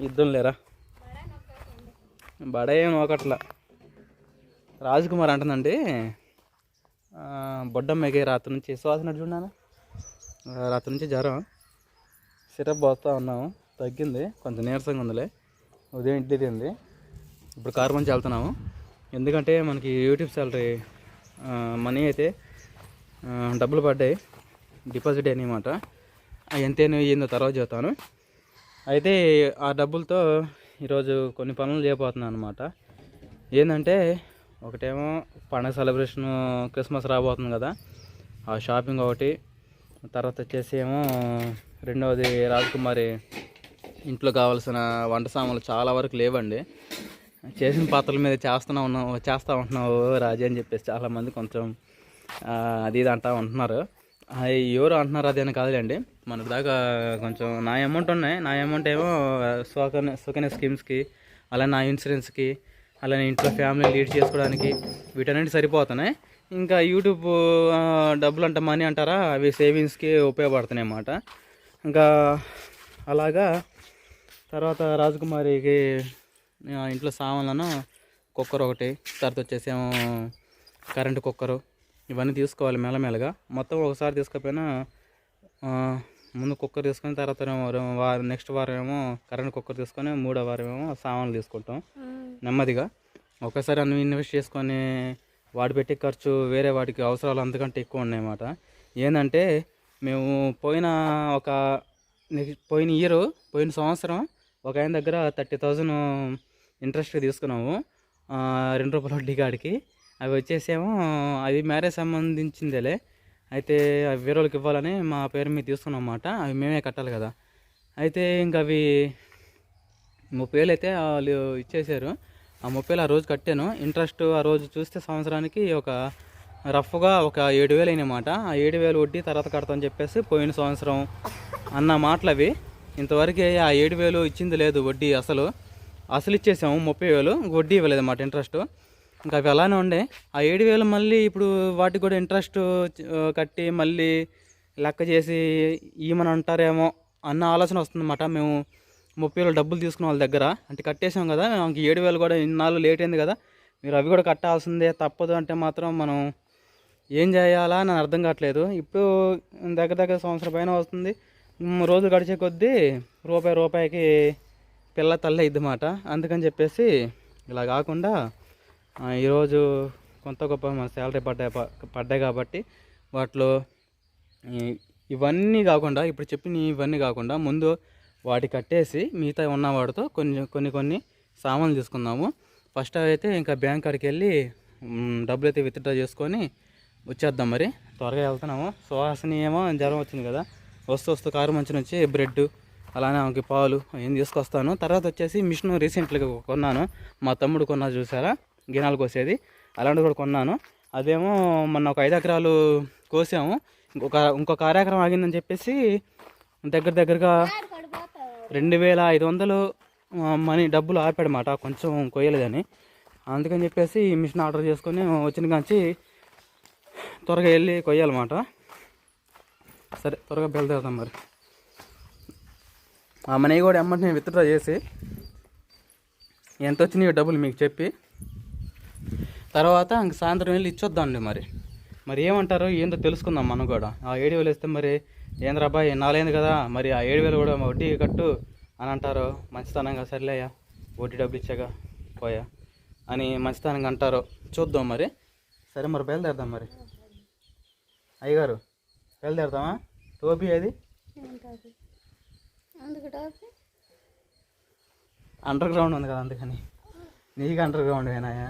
యుద్ధం లేరా? బడ ఏం నోకట్లా. రాజకుమార్ అంటుందండి ఆ, బొడ్డమ్మకి రాత్రి నుంచి శ్వాస చూడాను రాత్రి నుంచి జ్వరం. సిరప్ పోస్తూ ఉన్నాము. తగ్గింది. కొంచెం నీరసంగా ఉందిలే. ఉదయం ఇంటి తింది ఇప్పుడు కారు మంచి వెళ్తున్నాము. ఎందుకంటే మనకి యూట్యూబ్ సాలరీ మనీ అయితే డబ్బులు పడ్డాయి. డిపాజిట్ అనమాట ఎంతేనో ఏందో తర్వాత చెప్తాను అయితే ఆ డబ్బులతో ఈరోజు కొన్ని పనులు చేయబోతున్నాను అనమాట ఏంటంటే ఒకటేమో పండగ సెలబ్రేషన్ క్రిస్మస్ రాబోతుంది కదా. ఆ షాపింగ్ ఒకటి తర్వాత వచ్చేసి ఏమో రెండవది రాజకుమారి ఇంట్లో కావాల్సిన వంట సామాన్లు చాలా వరకు లేవండి. చేసిన పాత్రల మీద చేస్తూనే ఉన్నావు చేస్తూ ఉంటున్నావు రాజీ అని చెప్పేసి చాలామంది కొంచెం అది ఇది అంటా ఉంటున్నారు. అది ఎవరు అంటున్నారు అది అని కాదులేండి. మన దాకా కొంచెం నా అమౌంట్ ఉన్నాయి. నా అమౌంట్ ఏమో సుకన్య సుకన్య స్కీమ్స్కి అలానే నా ఇన్సూరెన్స్కి అలానే ఇంట్లో ఫ్యామిలీ లీడ్ చేసుకోవడానికి వీటన్నిటి సరిపోతున్నాయి. ఇంకా యూట్యూబ్ డబ్బులు అంట మనీ అంటారా? అవి సేవింగ్స్కి ఉపయోగపడుతున్నాయి అన్నమాట. ఇంకా అలాగా తర్వాత రాజకుమారికి ఇంట్లో సామాన్లను కుక్కర్ ఒకటి తర్వాత వచ్చేసేమో కరెంటు కుక్కరు ఇవన్నీ తీసుకోవాలి మెల్లమెల్లగా మొత్తం ఒకసారి తీసుకపోయినా ముందు కుక్కర్ తీసుకొని తర్వాత వారం నెక్స్ట్ వారం ఏమో కరెంట్ కుక్కర్ తీసుకొని మూడో వారం ఏమో సామాన్లు తీసుకుంటాం. నెమ్మదిగా. ఒకేసారి అన్ని ఇన్వెస్ట్ చేసుకొని వాడి పెట్టే ఖర్చు వేరే వాటికి అవసరాలు అంతకంటే ఎక్కువ ఉన్నాయన్నమాట. ఏంటంటే మేము పోయిన ఒక పోయిన ఇయర్ పోయిన సంవత్సరం ఒక ఆయన దగ్గర థర్టీ థౌజండ్ ఇంట్రెస్ట్ తీసుకున్నాము. రెండు రూపాయల వడ్డీ కాడికి. అవి వచ్చేసేమో అది మ్యారేజ్ సంబంధించిందేలే. అయితే అవి వేరే వాళ్ళకి ఇవ్వాలని మా పేరు మీద తీసుకున్నాం అన్నమాట. అవి మేమే కట్టాలి కదా. అయితే ఇంక అవి ముప్పై వేలు అయితే వాళ్ళు ఇచ్చేసారు. ఆ ముప్పై ఆ రోజు కట్టాను. ఇంట్రెస్ట్ ఆ రోజు చూస్తే సంవత్సరానికి ఒక రఫ్గా ఒక ఏడు వేలు అయినమాట ఆ ఏడు వేలు వడ్డీ తర్వాత కడతామని చెప్పేసి పోయిన సంవత్సరం అన్న మాటలు అవి ఇంతవరకు ఆ ఏడు వేలు ఇచ్చింది లేదు వడ్డీ అసలు. అసలు ఇచ్చేసాము ముప్పై వేలు. వడ్డీ ఇవ్వలేదు అన్నమాట ఇంట్రెస్ట్. ఇంకా అవి అలానే ఉండే. ఆ ఏడు వేలు మళ్ళీ ఇప్పుడు వాటికి కూడా ఇంట్రెస్ట్ కట్టి మళ్ళీ లెక్క చేసి ఈమని అంటారేమో అన్న ఆలోచన వస్తుందన్నమాట. మేము ముప్పై వేలు డబ్బులు తీసుకున్న వాళ్ళ దగ్గర. అంటే కట్టేసాం కదా ఇంక ఏడు వేలు కూడా ఇన్నాళ్ళు లేట్ అయింది కదా. మీరు అవి కూడా కట్టాల్సిందే తప్పదు అంటే మాత్రం మనం ఏం చేయాలా అని అర్థం కావట్లేదు. ఇప్పుడు దగ్గర దగ్గర సంవత్సరం పైన వస్తుంది. రోజు గడిచే కొద్దీ రూపాయి రూపాయికి పిల్ల తల్లి అయింది మాట అందుకని చెప్పేసి ఇలా కాకుండా ఈరోజు కొంత గొప్ప మన శాలరీ పడ్డాయి పడ్డాయి కాబట్టి వాటిలో ఇవన్నీ కాకుండా ఇప్పుడు చెప్పిన ఇవన్నీ కాకుండా ముందు వాటి కట్టేసి మిగతా ఉన్న వాటితో కొన్ని కొన్ని కొన్ని సామాన్లు తీసుకుందాము. ఫస్ట్ అయితే ఇంకా బ్యాంక్ కాడికి వెళ్ళి డబ్బులు అయితే విత్డ్రా చేసుకొని వచ్చేద్దాం మరి. త్వరగా వెళ్తున్నాము. సుహాసిని ఏమో జ్వరం వచ్చింది కదా. వస్తూ వస్తూ కారు మంచి నుంచి బ్రెడ్ అలానే ఆమెకి పాలు ఏం తీసుకొస్తాను. తర్వాత వచ్చేసి మిషన్ రీసెంట్గా కొన్నాను. మా తమ్ముడు కొన్నా చూసారా? గినాలు కోసేది. అలాంటిది కూడా కొన్నాను. అదేమో మొన్న ఒక ఐదు ఎకరాలు కోసాము. ఇంకొక ఇంకొక కార్యక్రమం ఆగిందని చెప్పేసి దగ్గర దగ్గరగా రెండు వేల ఐదు వందలు మనీ డబ్బులు ఆపాడమాట. కొంచెం కొయ్యలేదని అందుకని చెప్పేసి మిషన్ ఆర్డర్ చేసుకొని వచ్చిన కాంచి త్వరగా వెళ్ళి కొయ్యాలన్నమాట సరే త్వరగా బయలుదేరుదాం మరి. ఆ మనీ కూడా ఎమ్మటి విత్డ్రా చేసి ఎంత వచ్చినాయో డబ్బులు మీకు చెప్పి తర్వాత ఇంక సాయంత్రం వెళ్ళి ఇచ్చొద్దాండి మరి. మరి ఏమంటారో ఏందో తెలుసుకుందాం మనం కూడా. ఆ ఏడు వేలు ఇస్తే మరి ఏంద్రా అబ్బాయి నాలుగైంది కదా మరి ఆ ఏడు వేలు కూడా వడ్డీ కట్టు అని అంటారు మంచితనంగా సర్లేయా వడ్డీ డబ్బులు ఇచ్చాగా పోయా అని మంచితనంగా అంటారు చూద్దాం మరి. సరే మరి బయలుదేరదాం మరి. అయ్యగారు బయలుదేరదామా? టోపీ అది అండర్ గ్రౌండ్ ఉంది కదా అందుకని. నీకు అండర్ గ్రౌండ్ వేనాయా?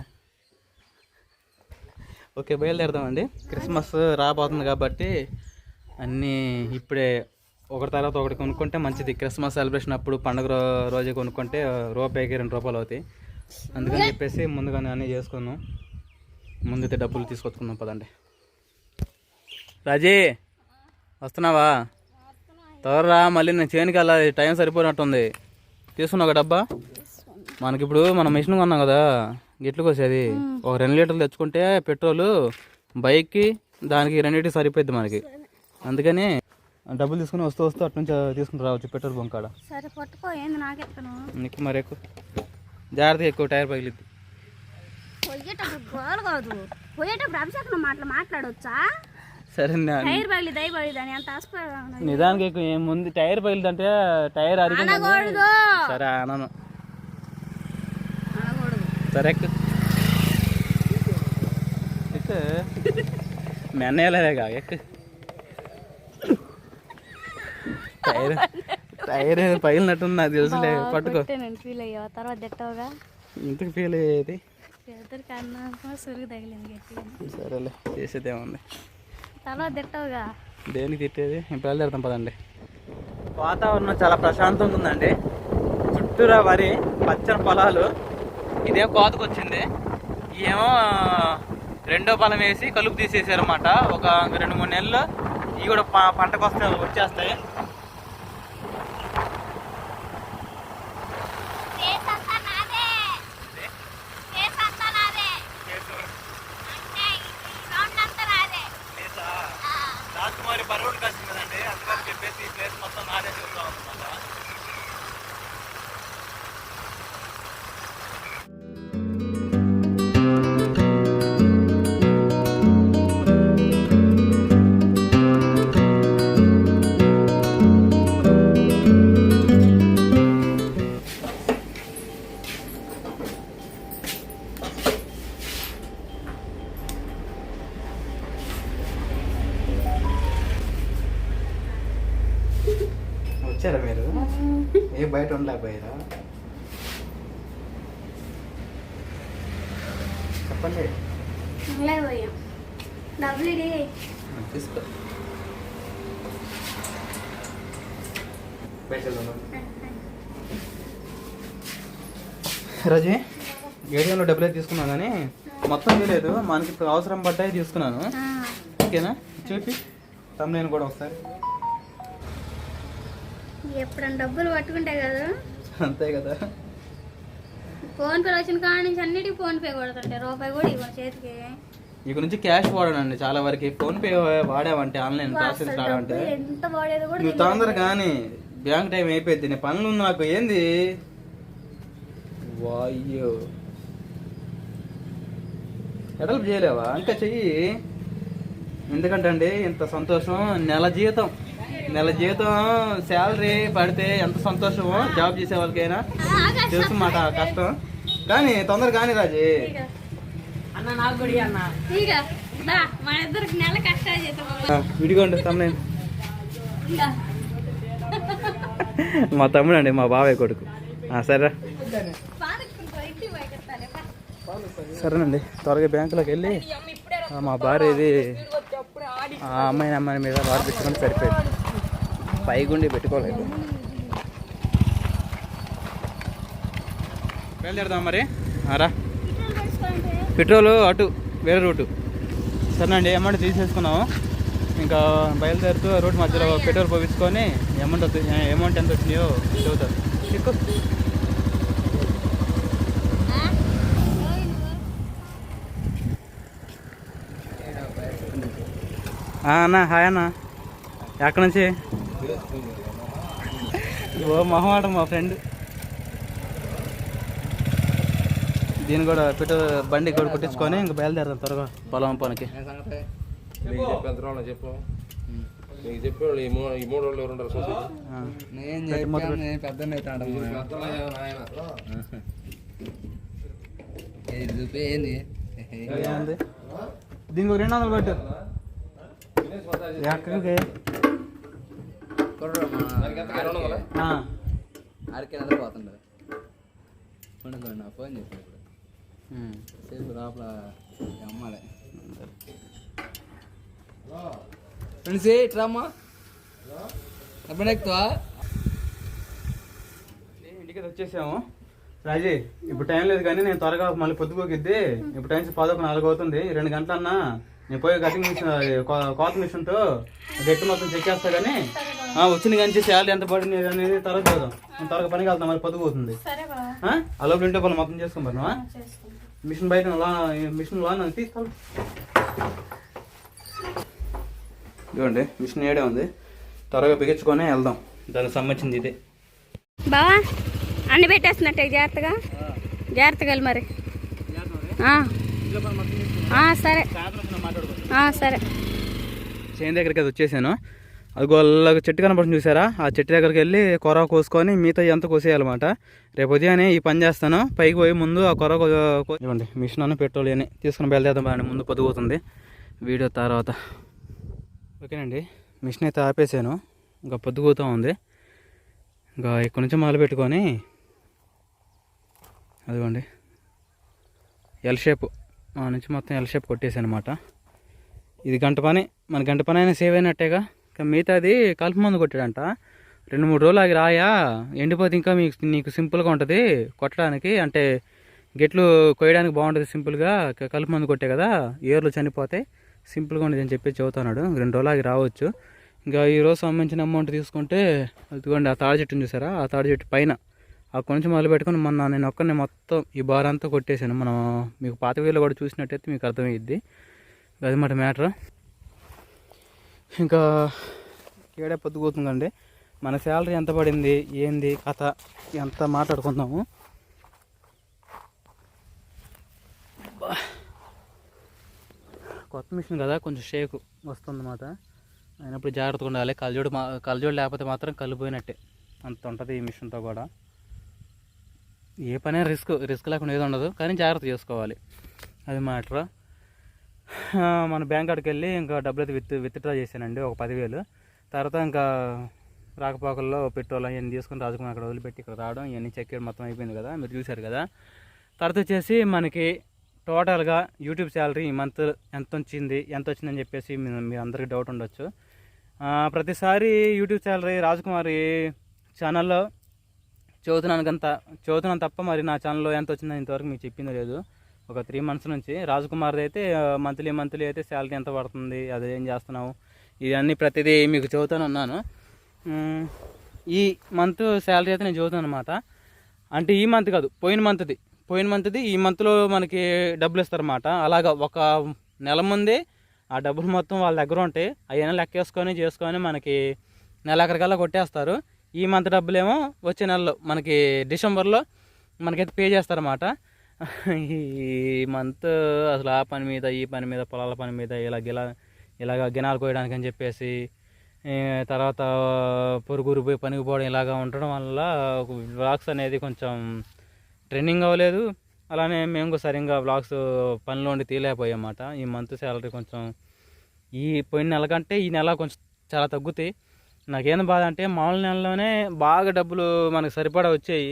ఓకే బయలుదేరదామండి. క్రిస్మస్ రాబోతుంది కాబట్టి అన్నీ ఇప్పుడే ఒకటి తర్వాత ఒకటి కొనుక్కుంటే మంచిది. క్రిస్మస్ సెలబ్రేషన్ అప్పుడు పండుగ రోజు రోజే కొనుక్కుంటే రూపాయికి రెండు రూపాయలు అవుతాయి. అందుకని చెప్పేసి ముందుగానే అన్నీ చేసుకుందాం. ముందైతే డబ్బులు తీసుకొచ్చుకుందాం పదండి. రాజీ వస్తున్నావా? త్వరరా మళ్ళీ నేను చేనుకి వెళ్ళాలి. టైం సరిపోయినట్టుంది. తీసుకున్నావు ఒక డబ్బా? మనకిప్పుడు మనం మిషన్ కొన్నాం కదా. గిట్లు కోసేది ఒక రెండు లీటర్లు తెచ్చుకుంటే పెట్రోల్ బైక్కి దానికి రెండింటికి సరిపోద్ది మనకి. అందుకని డబ్బులు తీసుకుని వస్తూ వస్తూ అటు నుంచి తీసుకుని రావచ్చు పెట్రోల్ బంక్ కాడ. సరే నాకెత్తను నీకు మరి ఎక్కువ జాగ్రత్తగా ఎక్కువ టైర్ పగిలిద్ది. పోయేటప్పుడు గోలు కాదు. పోయేటప్పుడు అభిషేకం మాటలు మాట్లాడొచ్చా? సరే నా- టైర్ పగిలి దయ పగిలి అని అంత ఆస్పద నిదానికి ఎక్కువ ఏముంది? టైర్ పగిలిదంటే టైర్ అనకూడదు. సరే అనను. అనకూడదు సరే. ఎక్కు ఎక్కు. మీ అన్నయ్యలేగా ఎక్కు టైర్ టైర్ పగిలినట్టుంది నాకు తెలుసులే పట్టుకో. ఫీల్ అయ్యావు? తర్వాత తిట్టావుగా? ఇంతకు ఫీల్ అయ్యేది? సరేలే చేసేదేముంది తర్వాత తిట్టావుగా? దేనికి తిట్టేది? బయలుదేరుతాం పదండి. వాతావరణం చాలా ప్రశాంతంగా ఉందండి. చుట్టూరా వరి పచ్చని పొలాలు ఇదేం కోతకొచ్చింది ఏమో రెండో పొలం వేసి కలుపు తీసేసారన్నమాట. ఒక రెండు మూడు నెలలు ఇవి కూడా పంటకు వస్తే వచ్చేస్తాయి. డబ్బులు ఇడి. తీసుకో. రజీ ఏటీఎంలో డబ్బులు అయితే తీసుకున్నాను కానీ మొత్తం తెలియదు. మనకి ఇప్పుడు అవసరం పడ్డాయి తీసుకున్నాను. ఓకేనా? చూపి. తమ్మునేను కూడా ఒకసారి. ఎప్పుడన్నా డబ్బులు పట్టుకుంటే కదా. అంతే కదా. ఫోన్ పే వచ్చిన కాడ నుంచి అన్నిటికీ ఫోన్ పే కొడుతుంటే రూపాయి కూడా ఇవ్వను చేతికి. ఇక నుంచి క్యాష్ వాడానండి. చాలా వరకు ఫోన్ పే వాడావంటే ఆన్లైన్ ప్రాసెస్ రావంటే డబ్బులు ఎంత వాడేది కూడా నువ్వు తొందర కానీ బ్యాంక్ టైం అయిపోయింది. నీ పనులు నాకు ఏంది? వాయ్యో. ఎడలు చేయలేవా? ఇంకా చెయ్యి. ఎందుకంటే అండి ఇంత సంతోషం? నెల జీతం. నెల జీతం శాలరీ పడితే ఎంత సంతోషమో జాబ్ చేసే వాళ్ళకైనా తెలుసు మాట కష్టం. కానీ తొందర కానీ రాజీ విడిగోండి తమ్ముడు ఇంకా మా తమ్ముడు. అండి మా బాబాయ్ కొడుకు. పా. సరేనండి త్వరగా బ్యాంకులోకి వెళ్ళి ఆ, మా భార్య ఇది ఆ అమ్మాయిని అమ్మాయి మీద వాడు పెట్టుకొని సరిపోయింది. పైగుండి పెట్టుకోలేదు. బయలుదేరదాం మరి? ఆ, రా. పెట్రోల్ అటు వేరే రూటు. సరేనండి అమౌంట్ తీసేసుకున్నాము. ఇంకా బయలుదేరుతూ రూట్ మధ్యలో పెట్రోల్ పోపించుకొని అమౌంట్ అమౌంట్ ఎంత వచ్చినాయో. ఆ, అన్న హాయ్ అన్న. ఎక్కడి నుంచి? ఓ మొహమాట మా ఫ్రెండ్. దీన్ని కూడా పెట్రోల్ బండి కూడా కుట్టించుకొని ఇంకా బయలుదేరదాం త్వరగా. పొలం పనికి. నీకు చెప్పేంత చెప్పు. నీకు చెప్పేవాళ్ళు ఈ మూడు ఈ మూడు వాళ్ళు ఎవరు ఉంటారు సొసైటీ? ఆ. నేను పెట్టి మొదలు చెప్పాను నేను పెద్ద దీనికి ఒక రెండు వందలు పెట్టు ఎక్కడికి. ఆడికి పండుకోండి నా ఫోన్ చేసి ఇప్పుడు ఉమ్. సేపు లోపల అమ్మాలి ఫ్రెండ్స్ ఎప్పుడు ఇంటికి వచ్చేసాము. రాజీ ఇప్పుడు టైం లేదు కానీ నేను త్వరగా మళ్ళీ పొద్దుకోకిద్ది ఇప్పుడు టైం పదొక నాలుగు అవుతుంది. రెండు గంటలన్నా నేను పోయి కటింగ్ మిషన్ కోత మిషన్తో గట్టి మొత్తం చెక్ చేస్తా కానీ ఆ, వచ్చింది కానీ శాలరీ ఎంత పడింది అనేది తర్వాత చూద్దాం. నేను త్వరగా పనికి వెళ్తాం మరి పొద్దుపోతుంది సరే బావ ఆ? లోపల ఇంట్లో పనులు మొత్తం చేసుకుంటా మిషన్ బయట లా మిషన్ లోన్ తీసుకోవాలి ఇదిగోండి మిషన్ ఏడే ఉంది. త్వరగా బిగించుకొని వెళ్దాం. దానికి సంబంధించింది ఇదే. బావా అన్ని పెట్టేస్తున్నట్టే జాగ్రత్తగా. జాగ్రత్తగా వెళ్ళి మరి. ఆ. ఆ, సరే. ఆ, సరే. చేను దగ్గరికి అది వచ్చేసాను. అది గొల్లగా చెట్టు కనపడుతుంది చూసారా? ఆ చెట్టు దగ్గరికి వెళ్ళి కొర కోసుకొని మిగతా అంతా కోసేయాలన్నమాట. రేపు ఉదయాన్నే ఈ పని చేస్తాను. పైకి పోయి ముందు ఆ కొర ఇవ్వండి. మిషన్ అన్న పెట్రోల్ అని తీసుకుని బయలుదేరదాం బాగా ముందు పొద్దుపోతుంది వీడియో తర్వాత. ఓకేనండి. మిషన్ అయితే ఆపేసాను. ఇంకా పొద్దుగుతూ ఉంది. ఇంకా ఇక్కడ నుంచి మొదలు పెట్టుకొని అదిగోండి. ఎల్ షేప్ ఆ నుంచి మొత్తం ఎల్ షేప్ కొట్టేసాను అనమాట ఇది గంట పని. మన గంట పని అయినా సేవ్ అయినట్టేగా? ఇంకా మిగతాది కలుపు మందు కొట్టాడంట. రెండు మూడు రోజులు ఆగి రాయా ఎండిపోతే ఇంకా మీకు నీకు సింపుల్గా ఉంటుంది కొట్టడానికి. అంటే గెట్లు కొయ్యడానికి బాగుంటుంది సింపుల్గా కలుపు మందు కొట్టే కదా ఏర్లు చనిపోతే సింపుల్గా ఉండేది అని చెప్పి చెబుతున్నాడు. రెండు రోజులు ఆగి రావచ్చు. ఇంకా ఈ రోజు సంబంధించిన అమౌంట్ తీసుకుంటే అదిగోండి ఆ తాడి చెట్టుని చూసారా? ఆ తాడి చెట్టు పైన ఆ నుంచి మొదలు పెట్టుకుని మొన్న నేను ఒక్కరిని మొత్తం ఈ బార్ అంతా కొట్టేశాను. మనం మీకు పాత వీళ్ళు కూడా చూసినట్టయితే మీకు అర్థమయ్యిద్ది. అది మాట మ్యాటర్. ఇంకా ఏడే పొద్దుపోతుందండి. మన శాలరీ ఎంత పడింది? ఏంది? కథ. ఎంత మాట్లాడుకుందాము? కొత్త మిషన్ కదా కొంచెం షేక్ వస్తుందన్నమాట. అయినప్పుడు జాగ్రత్తగా ఉండాలి. కలజోడు మా కలజోడు లేకపోతే మాత్రం కలిపోయినట్టే అంత ఉంటుంది ఈ మిషన్తో కూడా. ఏ పనే రిస్క్ రిస్క్ లేకుండా ఏది ఉండదు. కానీ జాగ్రత్త చేసుకోవాలి. అది మ్యాటర్? మన బ్యాంక్ కాడికి వెళ్ళి ఇంకా డబ్బులు అయితే విత్ విత్డ్రా చేశానండి ఒక పదివేలు. తర్వాత ఇంకా రాకపోకల్లో పెట్రోల్ అవన్నీ తీసుకుని రాజకుమార్ అక్కడ వదిలిపెట్టి ఇక్కడ రావడం ఇవన్నీ చెక్ చేయడం మొత్తం అయిపోయింది కదా మీరు చూశారు కదా. తర్వాత వచ్చేసి మనకి టోటల్గా యూట్యూబ్ శాలరీ ఈ మంత్ ఎంత వచ్చింది ఎంత వచ్చిందని చెప్పేసి మీ- అందరికీ అందరికి డౌట్ ఉండొచ్చు. ప్రతిసారి యూట్యూబ్ శాలరీ రాజకుమారి ఛానల్లో చదువుతున్నాను కంత చదువుతున్నాను తప్ప మరి నా ఛానల్లో ఎంత వచ్చిందని ఇంతవరకు మీకు చెప్పింది లేదు. ఒక త్రీ మంత్స్ నుంచి రాజకుమార్ది అయితే మంత్లీ మంత్లీ అయితే శాలరీ ఎంత పడుతుంది అది ఏం చేస్తున్నావు ఇవన్నీ ప్రతిదీ మీకు చదువుతాను ఉన్నాను ఈ మంత్ శాలరీ అయితే నేను చదువుతాను అనమాట అంటే ఈ మంత్ కాదు పోయిన మంత్ది. పోయిన మంత్ది ఈ మంత్లో మనకి డబ్బులు ఇస్తారన్నమాట. అలాగా ఒక నెల ముందే ఆ డబ్బులు మొత్తం వాళ్ళ దగ్గర ఉంటాయి అవన్నీ లెక్కేసుకొని చేసుకొని మనకి నెలాఖరికల్లా కొట్టేస్తారు. ఈ మంత్ డబ్బులేమో వచ్చే నెలలో మనకి డిసెంబర్లో మనకైతే పే చేస్తారన్నమాట. ఈ మంత్ అసలు ఆ పని మీద ఈ పని మీద పొలాల పని మీద ఇలా గిలా ఇలాగ గినాలు కోయడానికి అని చెప్పేసి తర్వాత పొరుగురు పోయి పనికి పోవడం ఇలాగా ఉండడం వల్ల వ్లాగ్స్ అనేది కొంచెం ట్రెండింగ్ అవ్వలేదు. అలానే మేము సరిగ్గా వ్లాగ్స్ పనిలో ఉండి తీయలేకపోయామాట ఈ మంత్ శాలరీ కొంచెం ఈ పోయిన నెల కంటే ఈ నెల కొంచెం చాలా తగ్గుతాయి. నాకేం బాధ అంటే మామూలు నెలలోనే బాగా డబ్బులు మనకు సరిపడా వచ్చాయి.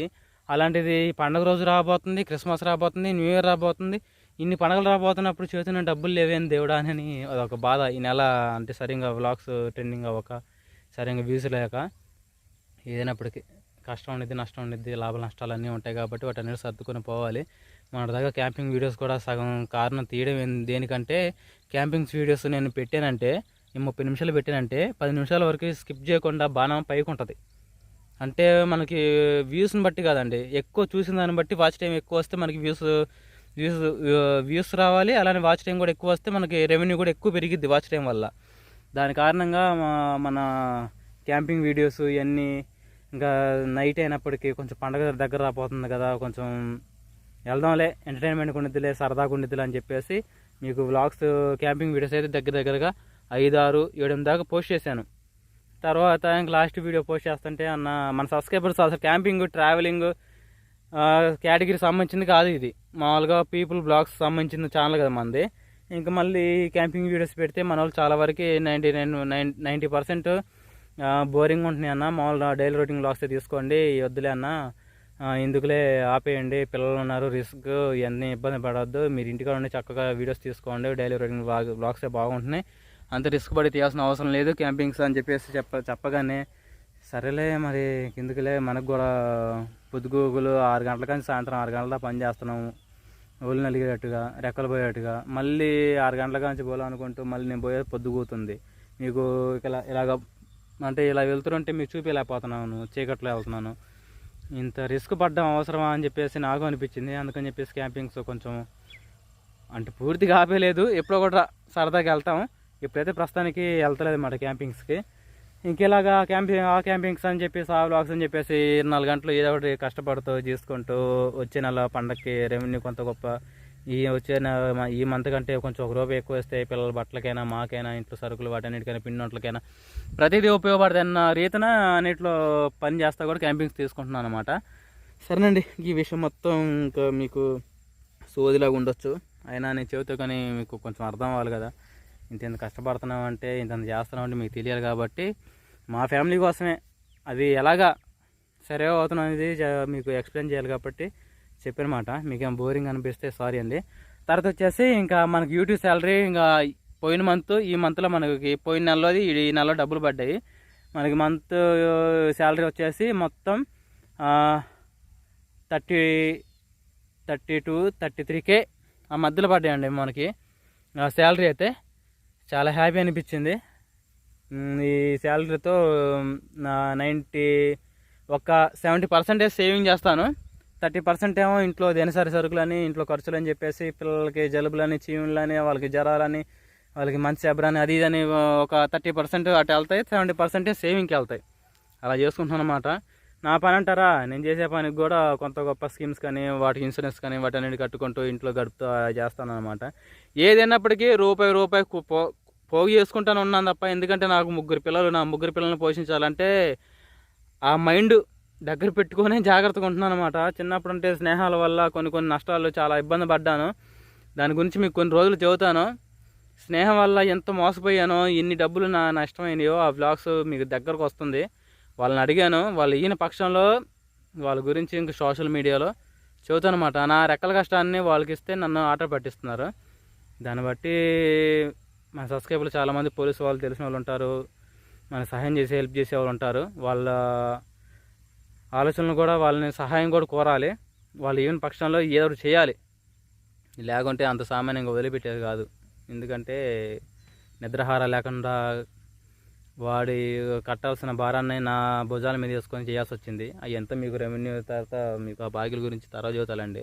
అలాంటిది పండగ రోజు రాబోతుంది క్రిస్మస్ రాబోతుంది న్యూ ఇయర్ రాబోతుంది. ఇన్ని పండగలు రాబోతున్నప్పుడు చేతున్న డబ్బులు లేవేం దేవుడా అని అదొక బాధ. ఈ నెల అంటే సరిగ్గా వ్లాగ్స్ ట్రెండింగ్ అవ్వక సరిగ్గా వ్యూస్ లేక ఏదైనప్పటికీ కష్టం ఉండేది నష్టం ఉండేది లాభ నష్టాలు అన్నీ ఉంటాయి కాబట్టి వాటి అన్నిటి సర్దుకొని పోవాలి. మన దగ్గర క్యాంపింగ్ వీడియోస్ కూడా సగం కారణం తీయడం ఏం- దేనికంటే క్యాంపింగ్స్ వీడియోస్ నేను పెట్టానంటే ముప్పై నిమిషాలు పెట్టానంటే పది నిమిషాల వరకు స్కిప్ చేయకుండా బాణం పైకి ఉంటుంది అంటే మనకి వ్యూస్ని బట్టి కాదండి. ఎక్కువ చూసిన దాన్ని బట్టి వాచ్ టైం ఎక్కువ వస్తే మనకి వ్యూస్ వ్యూస్ వ్యూస్ రావాలి. అలానే వాచ్ టైం కూడా ఎక్కువ వస్తే మనకి రెవెన్యూ కూడా ఎక్కువ పెరిగిద్ది వాచ్ టైం వల్ల. దాని కారణంగా మన క్యాంపింగ్ వీడియోస్ ఇవన్నీ ఇంకా నైట్ అయినప్పటికీ కొంచెం పండగ దగ్గర రాబోతుంది కదా కొంచెం వెళ్దాంలే ఎంటర్టైన్మెంట్ ఉండిద్దిలే సరదాగా ఉండిద్దిలే అని చెప్పేసి మీకు వ్లాగ్స్ క్యాంపింగ్ వీడియోస్ అయితే దగ్గర దగ్గరగా ఐదు ఆరు ఏడు దాకా పోస్ట్ చేశాను. తర్వాత ఇంక లాస్ట్ వీడియో పోస్ట్ చేస్తుంటే అన్న మన సబ్స్క్రైబర్స్ అసలు క్యాంపింగ్ ట్రావెలింగ్ కేటగిరీ సంబంధించింది కాదు ఇది. మామూలుగా పీపుల్ బ్లాగ్స్ సంబంధించిన ఛానల్ కదా మనది. ఇంకా మళ్ళీ క్యాంపింగ్ వీడియోస్ పెడితే మన వాళ్ళు చాలా వరకు ninety nine nine ninety percent boring ఉంటున్నాయి అన్న. మామూలుగా డైలీ రొటీన్ బ్లాగ్స్ తీసుకోండి ఈ వద్దులే అన్న. ఇందుకులే ఎందుకులే ఆపేయండి పిల్లలు ఉన్నారు రిస్క్ ఇవన్నీ ఇబ్బంది పడవద్దు మీరు ఇంటికాడ ఉండి చక్కగా వీడియోస్ తీసుకోండి డైలీ రొటీన్ బ్లాగ్ బ్లాగ్సే బాగుంటున్నాయి. అంత రిస్క్ పడి తీయాల్సిన అవసరం లేదు క్యాంపింగ్స్ అని చెప్పేసి చెప్ప చెప్పగానే సరేలే మరి కిందకిలే మనకు కూడా పొద్దుగూగులు ఆరు గంటల కానీ సాయంత్రం ఆరు గంటల పని చేస్తున్నాము. ఒళ్ళు నలిగేటట్టుగా రెక్కలు పోయేట్టుగా మళ్ళీ ఆరు గంటల కాంచి పోలనుకుంటూ మళ్ళీ నేను పోయేది పొద్దుగూతుంది. మీకు ఇలా ఇలాగ అంటే ఇలా వెళ్తుంటే మీకు చూపించలేకపోతున్నాను చీకట్లో వెళ్తున్నాను. ఇంత రిస్క్ పడ్డం అవసరమా అని చెప్పేసి నాకు అనిపించింది. అందుకని చెప్పేసి క్యాంపింగ్స్ కొంచెం అంటే పూర్తిగా ఆపేయలేదు ఎప్పుడో కూడా సరదాగా వెళ్తాం ఇప్పుడైతే ప్రస్తుతానికి వెళ్తలేదు అన్నమాట క్యాంపింగ్స్కి. ఇంకేలాగా క్యాంపింగ్ ఆ క్యాంపింగ్స్ అని చెప్పేసి ఆ వ్లాగ్స్ అని చెప్పేసి ఇరవై నాలుగు గంటలు ఏదో ఒకటి కష్టపడుతూ చేసుకుంటూ వచ్చే నెల పండగకి రెవెన్యూ కొంత గొప్ప. ఈ వచ్చే ఈ మంత్ కంటే కొంచెం ఒక రూపాయి ఎక్కువ వేస్తే పిల్లల బట్టలకైనా మాకైనా ఇంట్లో సరుకులు వాటన్నిటికైనా పిండి ప్రతిదీ ఉపయోగపడదన్న రీతన రీతిన అన్నిట్లో పని చేస్తా కూడా క్యాంపింగ్స్ తీసుకుంటున్నాను అనమాట సరేనండి ఈ విషయం మొత్తం ఇంకా మీకు సోదిలాగా ఉండొచ్చు. అయినా నేను చెబుతూ కానీ మీకు కొంచెం అర్థం అవ్వాలి కదా. ఇంత కష్టపడుతున్నాం అంటే ఇంత చేస్తున్నాం అంటే మీకు తెలియాలి కాబట్టి మా ఫ్యామిలీ కోసమే. అది ఎలాగా సరే అవుతున్నాం అనేది జ- మీకు ఎక్స్ప్లెయిన్ చేయాలి కాబట్టి చెప్పనమాట మీకేం బోరింగ్ అనిపిస్తే సారీ అండి. తర్వాత వచ్చేసి ఇంకా మనకి యూట్యూబ్ శాలరీ ఇంకా పోయిన మంత్ ఈ మంత్లో మనకి పోయిన నెలలోది ఈ నెలలో డబ్బులు పడ్డాయి. మనకి మంత్ శాలరీ uh, వచ్చేసి మొత్తం thirty thirty two thirty three K ఆ మధ్యలో పడ్డాయండి మనకి. శాలరీ అయితే చాలా హ్యాపీ అనిపించింది. ఈ శాలరీతో నా నైంటీ ఒక సెవెంటీ పర్సెంటేజ్ సేవింగ్ చేస్తాను. థర్టీ పర్సెంట్ ఏమో ఇంట్లో దినసరి సరుకులని ఇంట్లో ఖర్చులు అని చెప్పేసి పిల్లలకి జలుబులని చీములని వాళ్ళకి జ్వరాలని వాళ్ళకి మంచి శబరని అది ఇది అని ఒక థర్టీ పర్సెంట్ అటు వెళ్తాయి సెవెంటీ పర్సెంటేజ్ సేవింగ్కి వెళ్తాయి. అలా చేసుకుంటున్నాను అనమాట నా పని అంటారా నేను చేసే పనికి కూడా కొంత గొప్ప స్కీమ్స్ కానీ వాటికి ఇన్సూరెన్స్ కానీ వాటన్నిటి కట్టుకుంటూ ఇంట్లో గడుపుతూ చేస్తాను అనమాట ఏదైనప్పటికీ రూపాయి రూపాయి పో పోగు చేసుకుంటాను ఉన్నాను తప్ప ఎందుకంటే నాకు ముగ్గురు పిల్లలు నా ముగ్గురు పిల్లల్ని పోషించాలంటే ఆ మైండ్ దగ్గర పెట్టుకొని జాగ్రత్తగా ఉంటున్నాను అనమాట చిన్నప్పుడు అంటే స్నేహాల వల్ల కొన్ని కొన్ని నష్టాలు చాలా ఇబ్బంది పడ్డాను. దాని గురించి మీకు కొన్ని రోజులు చెబుతాను. స్నేహం వల్ల ఎంత మోసపోయానో ఎన్ని డబ్బులు నా నష్టమైనాయో ఆ బ్లాగ్స్ మీకు దగ్గరకు వస్తుంది. వాళ్ళని అడిగాను వాళ్ళు ఈయన పక్షంలో వాళ్ళ గురించి ఇంక సోషల్ మీడియాలో చెబుతానమాట. నా రెక్కల కష్టాన్ని వాళ్ళకి ఇస్తే నన్ను ఆట పట్టిస్తున్నారు. దాన్ని బట్టి మన సబ్స్క్రైబర్లు చాలామంది పోలీసు వాళ్ళు తెలిసిన వాళ్ళు ఉంటారు మన సహాయం చేసి హెల్ప్ చేసే వాళ్ళు ఉంటారు. వాళ్ళ ఆలోచనలు కూడా వాళ్ళని సహాయం కూడా కోరాలి. వాళ్ళు ఈవెన్ పక్షంలో ఏదో చేయాలి. లేకుంటే అంత సామాన్యంగా వదిలిపెట్టేది కాదు. ఎందుకంటే నిద్రహార లేకుండా వాడి కట్టాల్సిన భారాన్ని నా భుజాల మీద వేసుకొని చేయాల్సి వచ్చింది అవి ఎంత మీకు రెవెన్యూ తర్వాత మీకు ఆ బాకీల గురించి తర్వాత చూతాలండి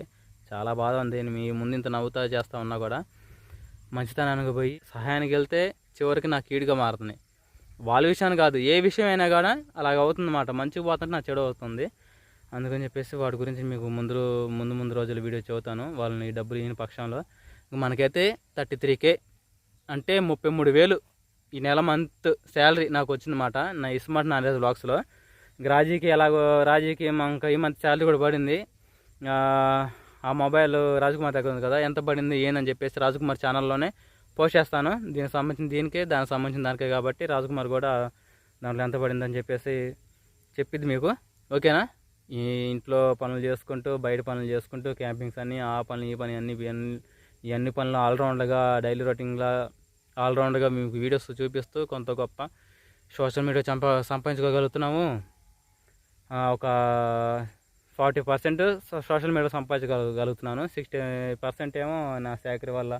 చాలా బాధ ఉంది. నేను మీ ముందు ఇంత నవ్వుతా చేస్తా ఉన్నా కూడా. మంచితనానికి పోయి సహాయానికి వెళ్తే చివరికి నాకు కీడుగా మారుతుంది. వాళ్ళ విషయాన్ని కాదు ఏ విషయం అయినా కూడా అలాగ అవుతుందన్నమాట. మంచిగా పోతుంటే నా చెడు అవుతుంది. అందుకని చెప్పేసి వాటి గురించి మీకు ముందు ముందు ముందు రోజులు వీడియో చెబుతాను. వాళ్ళని డబ్బులు ఇవ్వని పక్షంలో. మనకైతే థర్టీ త్రీ కే అంటే ముప్పై మూడు వేలు ఈ నెల మంత్ శాలరీ నాకు వచ్చిందన్నమాట నా ఇస్మార్ట్ నాలెడ్జ్ బ్లాక్స్లో రాజీకి ఎలాగో రాజీకి మనకు ఈ మంత్ శాలరీ కూడా పడింది. ఆ, మొబైల్ రాజకుమార్ దగ్గర ఉంది కదా ఎంత పడింది ఏందని చెప్పేసి రాజకుమార్ ఛానల్లోనే పోస్ట్ చేస్తాను. దీనికి సంబంధించిన దీనికే దానికి సంబంధించిన దానికే కాబట్టి రాజకుమార్ కూడా దాంట్లో ఎంత పడిందని చెప్పేసి చెప్పిద్ది మీకు. ఓకేనా? ఈ ఇంట్లో పనులు చేసుకుంటూ బయట పనులు చేసుకుంటూ క్యాంపింగ్స్ అన్నీ ఆ పనులు ఈ పని అన్ని ఇవన్నీ పనులు ఆల్రౌండ్గా డైలీ రొటీన్గా ఆల్రౌండ్గా మీకు వీడియోస్ చూపిస్తూ కొంత గొప్ప సోషల్ మీడియా చంప సంపాదించుకోగలుగుతున్నాము. ఒక ఫార్టీ పర్సెంట్ సోషల్ మీడియా సంపాదించగలుగుతున్నాను. సిక్స్టీ పర్సెంట్ ఏమో నా శాఖరి వల్ల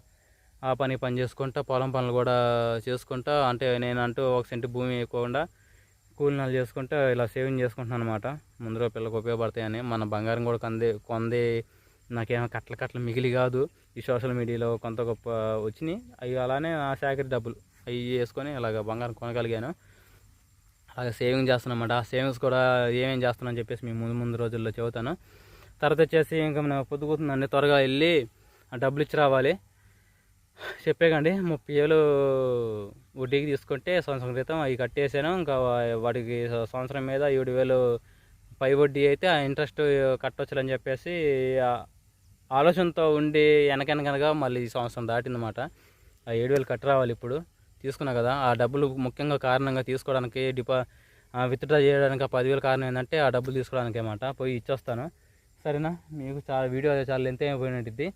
ఆ పని పని చేసుకుంటా పొలం పనులు కూడా చేసుకుంటా అంటే నేను అంటూ ఒక సెంటు భూమి ఎక్కువకుండా కూలినాలు చేసుకుంటా ఇలా సేవింగ్ చేసుకుంటున్నాను అనమాట ముందు పిల్లలకు ఉపయోగపడతాయని మన బంగారం కూడా కంది కొంది నాకేమో కట్ల కట్ల మిగిలి కాదు. ఈ సోషల్ మీడియాలో కొంత గొప్ప వచ్చినాయి. అవి అలానే ఆ శాఖరి డబ్బులు అవి వేసుకొని ఇలాగ బంగారం కొనగలిగాను. అలాగే సేవింగ్ చేస్తున్నమాట ఆ సేవింగ్స్ కూడా ఏమేం చేస్తున్నాను అని చెప్పేసి మేము ముందు ముందు రోజుల్లో చెబుతాను. తర్వాత వచ్చేసి ఇంకా మనం పొద్దుకుతుందండి త్వరగా వెళ్ళి ఆ డబ్బులు ఇచ్చి రావాలి. చెప్పేకండి ముప్పై వేలు వడ్డీకి తీసుకుంటే సంవత్సరం క్రితం అవి కట్టేసాను. ఇంకా వాటికి సంవత్సరం మీద ఏడు వేలు పై వడ్డీ అయితే ఆ ఇంట్రెస్ట్ కట్టొచ్చులని చెప్పేసి ఆలోచనతో ఉండి వెనకెనకనగా మళ్ళీ ఈ సంవత్సరం దాటిందన్నమాట. ఆ ఏడు వేలు కట్ రావాలి ఇప్పుడు. తీసుకున్నా కదా. ఆ డబ్బులు ముఖ్యంగా కారణంగా తీసుకోవడానికి డిపా విత్డ్రా చేయడానికి ఆ పదివేలు కారణం ఏంటంటే ఆ డబ్బులు తీసుకోవడానికి అన్నమాట పోయి ఇచ్చొస్తాను. సరేనా? మీకు చాలా వీడియో చాలా ఎంత అయిపోయినట్టుంది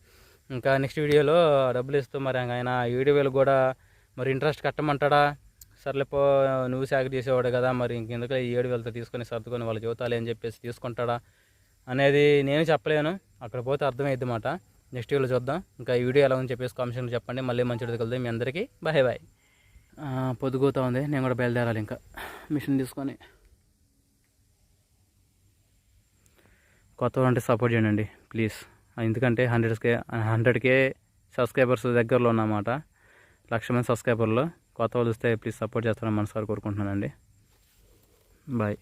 ఇంకా నెక్స్ట్ వీడియోలో డబ్బులు ఇస్తూ మరి ఆయన ఏడు వేలు కూడా మరి ఇంట్రెస్ట్ కట్టమంటాడా? సర్లేపో నువ్వు శాఖ చేసేవాడు కదా మరి ఇంకెందుకు ఈ ఏడు వేలతో తీసుకొని సర్దుకొని వాళ్ళ జీవితాలు అని చెప్పేసి తీసుకుంటాడా? అనేది నేను చెప్పలేను. అక్కడ పోతే అర్థమైద్ది మాట నెక్స్ట్ వీళ్ళు చూద్దాం. ఇంకా ఈ వీడియో ఎలా ఉంది చెప్పేసి కామెంట్స్లో చెప్పండి. మళ్ళీ మంచి కలుద్దాం. మీ అందరికీ బాయ్ బాయ్. పొద్దుగుతూ ఉంది. నేను కూడా బయలుదేరాలి ఇంకా. మిషన్ తీసుకొని. కొత్త అంటే సపోర్ట్ చేయండి. ప్లీజ్. ఎందుకంటే హండ్రెడ్కే హండ్రెడ్కే సబ్స్క్రైబర్స్ దగ్గరలో ఉన్నమాట. లక్ష మంది సబ్స్క్రైబర్లో. కొత్త వాళ్ళు వస్తే ప్లీజ్ సపోర్ట్ చేస్తారని మనసారి కోరుకుంటున్నానండి. బాయ్.